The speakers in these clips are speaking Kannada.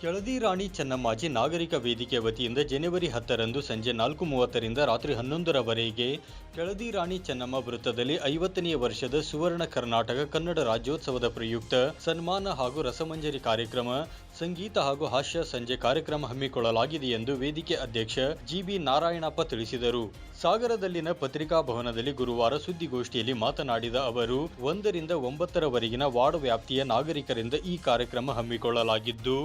ಕೆಳದಿ ರಾಣಿ ಚೆನ್ನಮ್ಮಾಜಿ ನಾಗರಿಕ ವೇದಿಕೆ ವತಿಯಿಂದ ಜನವರಿ ಹತ್ತರಂದು ಸಂಜೆ ನಾಲ್ಕು ಮೂವತ್ತರಿಂದ ರಾತ್ರಿ ಹನ್ನೊಂದರವರೆಗೆ ಕೆಳದಿ ರಾಣಿ ಚೆನ್ನಮ್ಮ ವೃತ್ತದಲ್ಲಿ ಐವತ್ತನೆಯ ವರ್ಷದ ಸುವರ್ಣ ಕರ್ನಾಟಕ ಕನ್ನಡ ರಾಜ್ಯೋತ್ಸವದ ಪ್ರಯುಕ್ತ ಸನ್ಮಾನ ಹಾಗೂ ರಸಮಂಜರಿ ಕಾರ್ಯಕ್ರಮ, ಸಂಗೀತ ಹಾಗೂ ಹಾಸ್ಯ ಸಂಜೆ ಕಾರ್ಯಕ್ರಮ ಹಮ್ಮಿಕೊಳ್ಳಲಾಗಿದೆ ಎಂದು ವೇದಿಕೆ ಅಧ್ಯಕ್ಷ ಜಿಬಿ ನಾರಾಯಣಪ್ಪ ತಿಳಿಸಿದರು. ಸಾಗರದಲ್ಲಿನ ಪತ್ರಿಕಾ ಭವನದಲ್ಲಿ ಗುರುವಾರ ಸುದ್ದಿಗೋಷ್ಠಿಯಲ್ಲಿ ಮಾತನಾಡಿದ ಅವರು, ಒಂದರಿಂದ ಒಂಬತ್ತರವರೆಗಿನ ವಾರ್ಡ್ ವ್ಯಾಪ್ತಿಯ ನಾಗರಿಕರಿಂದ ಈ ಕಾರ್ಯಕ್ರಮ ಹಮ್ಮಿಕೊಳ್ಳಲಾಗಿದ್ದು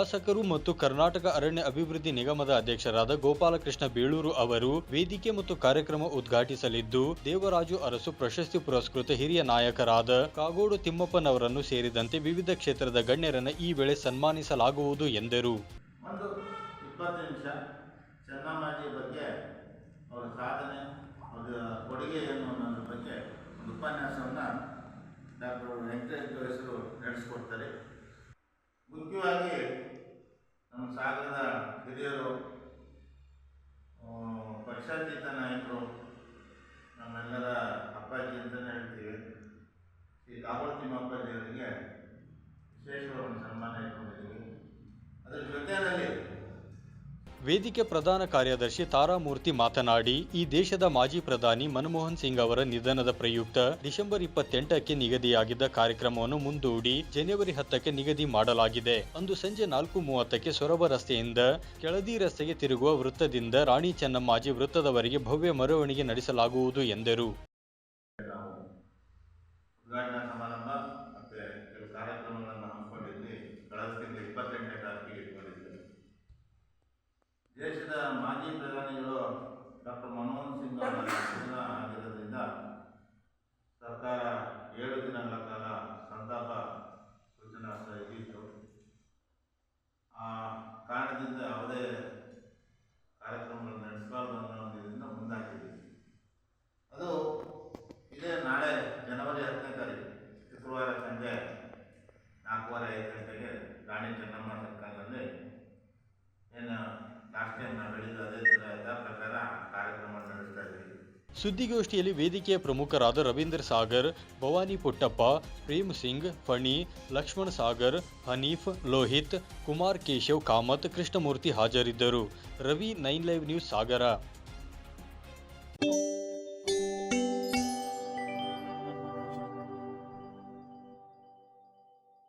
ಶಾಸಕರು ಮತ್ತು ಕರ್ನಾಟಕ ಅರಣ್ಯ ಅಭಿವೃದ್ಧಿ ನಿಗಮದ ಅಧ್ಯಕ್ಷರಾದ ಗೋಪಾಲಕೃಷ್ಣ ಬೇಳೂರು ಅವರು ವೇದಿಕೆ ಮತ್ತು ಕಾರ್ಯಕ್ರಮ ಉದ್ಘಾಟಿಸಲಿದ್ದು, ದೇವರಾಜು ಅರಸು ಪ್ರಶಸ್ತಿ ಪುರಸ್ಕೃತ ಹಿರಿಯ ನಾಯಕರಾದ ಕಾಗೋಡು ತಿಮ್ಮಪ್ಪನವರನ್ನು ಸೇರಿದಂತೆ ವಿವಿಧ ಕ್ಷೇತ್ರದ ಗಣ್ಯರನ್ನು ಈ ವೇಳೆ ಸನ್ಮಾನಿಸಲಾಗುವುದು ಎಂದರು. ಉಪನ್ಯಾಸವನ್ನು ಡಾಕ್ಟರ್ ನಡೆಸ್ಕೊಡ್ತಾರೆ. ಮುಖ್ಯವಾಗಿ ನಮ್ಮ ಸಾಗರದ ಹಿರಿಯರು ಪಕ್ಷಾತೀತ ನಾಯಕರು, ನಮ್ಮೆಲ್ಲರ ಅಪ್ಪಾಜಿ ಅಂತಲೇ ಹೇಳ್ತೀವಿ. ಈ ಕಾಗೋಡು ತಿಮ್ಮಪ್ಪಾಜಿಯವರಿಗೆ ವಿಶೇಷವಾದ ಒಂದು ಸನ್ಮಾನ ಇಟ್ಕೊಂಡಿದ್ದೀವಿ. ಅದರ ಜೊತೆಯಲ್ಲಿ ವೇದಿಕೆ ಪ್ರಧಾನ ಕಾರ್ಯದರ್ಶಿ ತಾರಾಮೂರ್ತಿ ಮಾತನಾಡಿ, ಈ ದೇಶದ ಮಾಜಿ ಪ್ರಧಾನಿ ಮನಮೋಹನ್ ಸಿಂಗ್ ಅವರ ನಿಧನದ ಪ್ರಯುಕ್ತ ಡಿಸೆಂಬರ್ ಇಪ್ಪತ್ತೆಂಟಕ್ಕೆ ನಿಗದಿಯಾಗಿದ್ದ ಕಾರ್ಯಕ್ರಮವನ್ನು ಮುಂದೂಡಿ ಜನವರಿ ಹತ್ತಕ್ಕೆ ನಿಗದಿ ಮಾಡಲಾಗಿದೆ. ಅಂದು ಸಂಜೆ ನಾಲ್ಕು ಮೂವತ್ತಕ್ಕೆ ಸೊರಬ ರಸ್ತೆಯಿಂದ ಕೆಳದಿ ರಸ್ತೆಗೆ ತಿರುಗುವ ವೃತ್ತದಿಂದ ರಾಣಿ ಚೆನ್ನಮ್ಮಾಜಿ ವೃತ್ತದವರೆಗೆ ಭವ್ಯ ಮೆರವಣಿಗೆ ನಡೆಸಲಾಗುವುದು ಎಂದರು. ದೇಶದ ಮಾಜಿ ಪ್ರಧಾನಿಗಳು ಡಾಕ್ಟರ್ ಮನಮೋಹನ್ ಸಿಂಗ್ ಅವರ ಆಗಿರೋದ್ರಿಂದ ಸರ್ಕಾರ ಏಳು ದಿನಗಳ ಕಾಲ ಸಂತಾಪ ಸೂಚನಾ ಇದಿತ್ತು ಆ ಕಾರಣದಿಂದ ಯಾವುದೇ ಕಾರ್ಯಕ್ರಮಗಳನ್ನು ನಡೆಸಬಾರ್ದು ಅನ್ನೋ ಇದರಿಂದ ಅದು ಇದೇ ನಾಳೆ ಜನವರಿ ಹತ್ತನೇ ತಾರೀಕು, ಶುಕ್ರವಾರ ಸಂಜೆ ನಾಲ್ಕೂವರೆ ಐದು ಗಂಟೆಗೆ ರಾಣಿ ಚೆನ್ನಮ್ಮ ಸುದ್ದಿಗೋಷ್ಠಿಯಲ್ಲಿ ವೇದಿಕೆಯ ಪ್ರಮುಖರಾದ ರವೀಂದ್ರ ಸಾಗರ್, ಭವಾನಿ ಪುಟ್ಟಪ್ಪ, ಪ್ರೇಮ್ ಸಿಂಗ್, ಫಣಿ, ಲಕ್ಷ್ಮಣ್ ಸಾಗರ್, ಹನೀಫ್, ಲೋಹಿತ್, ಕುಮಾರ್ ಕೇಶವ್, ಕಾಮತ್, ಕೃಷ್ಣಮೂರ್ತಿ ಹಾಜರಿದ್ದರು. Ravi nine live news Sagara.